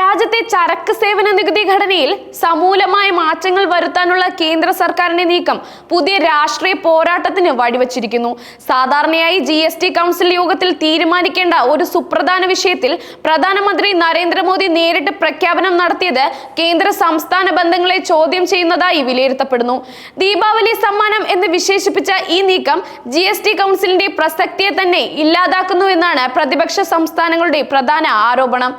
രാജ്യത്തെ ചരക്ക് സേവന നികുതി ഘടനയിൽ സമൂലമായ മാറ്റങ്ങൾ വരുത്താനുള്ള കേന്ദ്ര സർക്കാരിന്റെ നീക്കം പുതിയ രാഷ്ട്രീയ പോരാട്ടത്തിന് വഴിവച്ചിരിക്കുന്നു. സാധാരണയായി ജി എസ് ടി കൗൺസിൽ യോഗത്തിൽ തീരുമാനിക്കേണ്ട ഒരു സുപ്രധാന വിഷയത്തിൽ പ്രധാനമന്ത്രി നരേന്ദ്രമോദി നേരിട്ട് പ്രഖ്യാപനം നടത്തിയത് കേന്ദ്ര സംസ്ഥാന ബന്ധങ്ങളെ ചോദ്യം ചെയ്യുന്നതായി വിലയിരുത്തപ്പെടുന്നു. ദീപാവലി സമ്മാനം എന്ന് വിശേഷിപ്പിച്ച ഈ നീക്കം ജി എസ് ടി കൗൺസിലിന്റെ പ്രസക്തിയെ തന്നെ ഇല്ലാതാക്കുന്നു എന്നാണ് പ്രതിപക്ഷ സംസ്ഥാനങ്ങളുടെ പ്രധാന ആരോപണം.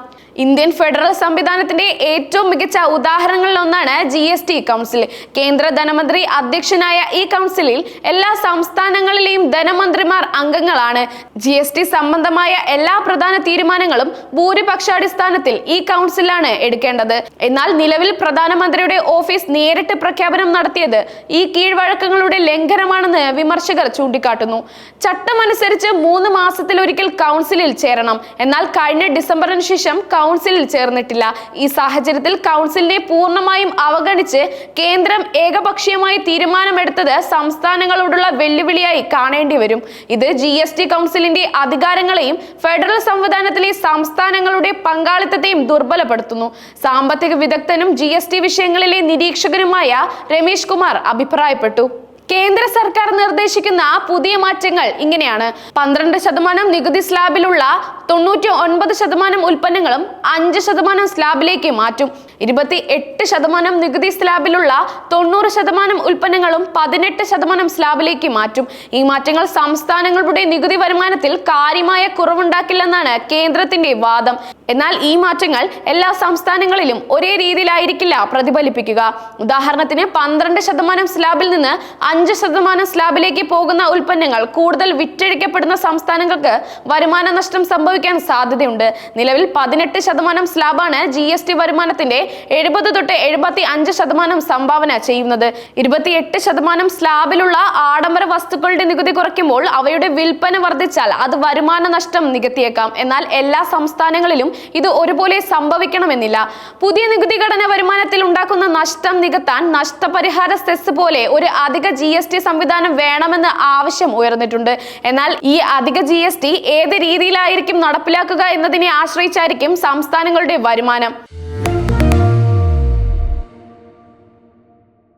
ഇന്ത്യൻ ഫെഡറൽ സംവിധാനത്തിന്റെ ഏറ്റവും മികച്ച ഉദാഹരണങ്ങളിൽ ഒന്നാണ് ജി എസ് ടി കൗൺസിൽ. കേന്ദ്ര ധനമന്ത്രി അധ്യക്ഷനായ ഈ കൗൺസിലിൽ എല്ലാ സംസ്ഥാനങ്ങളിലെയും ധനമന്ത്രിമാർ അംഗങ്ങളാണ്. ജി എസ് ടി സംബന്ധമായ എല്ലാ പ്രധാന തീരുമാനങ്ങളും ഭൂരിപക്ഷാടിസ്ഥാനത്തിൽ ഈ കൗൺസിലാണ് എടുക്കേണ്ടത്. എന്നാൽ നിലവിൽ പ്രധാനമന്ത്രിയുടെ ഓഫീസ് നേരിട്ട് പ്രഖ്യാപനം നടത്തിയത് ഈ കീഴ്വഴക്കങ്ങളുടെ ലംഘനമാണെന്ന് വിമർശകർ ചൂണ്ടിക്കാട്ടുന്നു. ചട്ടമനുസരിച്ച് മൂന്ന് മാസത്തിലൊരിക്കൽ കൗൺസിലിൽ ചേരണം. എന്നാൽ കഴിഞ്ഞ ഡിസംബറിന് ശേഷം കൗൺസിലിൽ ചേർന്നിട്ടില്ല. ഈ സാഹചര്യത്തിൽ കൗൺസിലിനെ പൂർണമായും അവഗണിച്ച് കേന്ദ്രം ഏകപക്ഷീയമായി തീരുമാനമെടുത്തത് സംസ്ഥാനങ്ങളോടുള്ള വെല്ലുവിളിയായി കാണേണ്ടി വരും. ഇത് ജി എസ് ടി കൗൺസിലിന്റെ അധികാരങ്ങളെയും ഫെഡറൽ സംവിധാനത്തിലെ സംസ്ഥാനങ്ങളുടെ പങ്കാളിത്തത്തെയും ദുർബലപ്പെടുത്തുന്നു. സാമ്പത്തിക വിദഗ്ധനും ജി വിഷയങ്ങളിലെ നിരീക്ഷകനുമായ രമേശ് കുമാർ അഭിപ്രായപ്പെട്ടു. കേന്ദ്ര സർക്കാർ നിർദ്ദേശിക്കുന്ന പുതിയ മാറ്റങ്ങൾ ഇങ്ങനെയാണ്. പന്ത്രണ്ട് ശതമാനം നികുതി സ്ലാബിലുള്ള തൊണ്ണൂറ്റി ഒൻപത് ശതമാനം ഉൽപ്പന്നങ്ങളും അഞ്ച് ശതമാനം സ്ലാബിലേക്ക് മാറ്റും. ഇരുപത്തി എട്ട് ശതമാനം നികുതി സ്ലാബിലുള്ള തൊണ്ണൂറ് ശതമാനം ഉൽപ്പന്നങ്ങളും പതിനെട്ട് ശതമാനം സ്ലാബിലേക്ക് മാറ്റും. ഈ മാറ്റങ്ങൾ സംസ്ഥാനങ്ങളുടെ നികുതി വരുമാനത്തിൽ കാര്യമായ കുറവുണ്ടാക്കില്ലെന്നാണ് കേന്ദ്രത്തിന്റെ വാദം. എന്നാൽ ഈ മാറ്റങ്ങൾ എല്ലാ സംസ്ഥാനങ്ങളിലും ഒരേ രീതിയിലായിരിക്കില്ല പ്രതിഫലിപ്പിക്കുക. ഉദാഹരണത്തിന് പന്ത്രണ്ട് ശതമാനം സ്ലാബിൽ നിന്ന് അഞ്ച് ശതമാനം സ്ലാബിലേക്ക് പോകുന്ന ഉൽപ്പന്നങ്ങൾ കൂടുതൽ വിറ്റഴിക്കപ്പെടുന്ന സംസ്ഥാനങ്ങൾക്ക് വരുമാന നഷ്ടം സംഭവിക്കാൻ സാധ്യതയുണ്ട്. നിലവിൽ പതിനെട്ട് ശതമാനം സ്ലാബാണ് ജി എസ് ടി വരുമാനത്തിന്റെ എഴുപത് തൊട്ട് എഴുപത്തി അഞ്ച് ശതമാനം സംഭാവന ചെയ്യുന്നത്. ഇരുപത്തിയെട്ട് ശതമാനം സ്ലാബിലുള്ള ആഡംബര വസ്തുക്കളുടെ നികുതി കുറയ്ക്കുമ്പോൾ അവയുടെ വിൽപ്പന വർദ്ധിച്ചാൽ അത് വരുമാന നഷ്ടം നികത്തിയേക്കാം. എന്നാൽ എല്ലാ സംസ്ഥാനങ്ങളിലും ഇത് ഒരുപോലെ സംഭവിക്കണമെന്നില്ല. പുതിയ നികുതി ഘടന വരുമാനത്തിൽ ഉണ്ടാക്കുന്ന നഷ്ടം നികത്താൻ നഷ്ടപരിഹാര സെസ് പോലെ ഒരു അധിക ജി എസ് ടി സംവിധാനം വേണമെന്ന് ആവശ്യം ഉയർന്നിട്ടുണ്ട്. എന്നാൽ ഈ അധിക ജി എസ് ടി ഏത് രീതിയിലായിരിക്കും നടപ്പിലാക്കുക എന്നതിനെ ആശ്രയിച്ചായിരിക്കും സംസ്ഥാനങ്ങളുടെ വരുമാനം.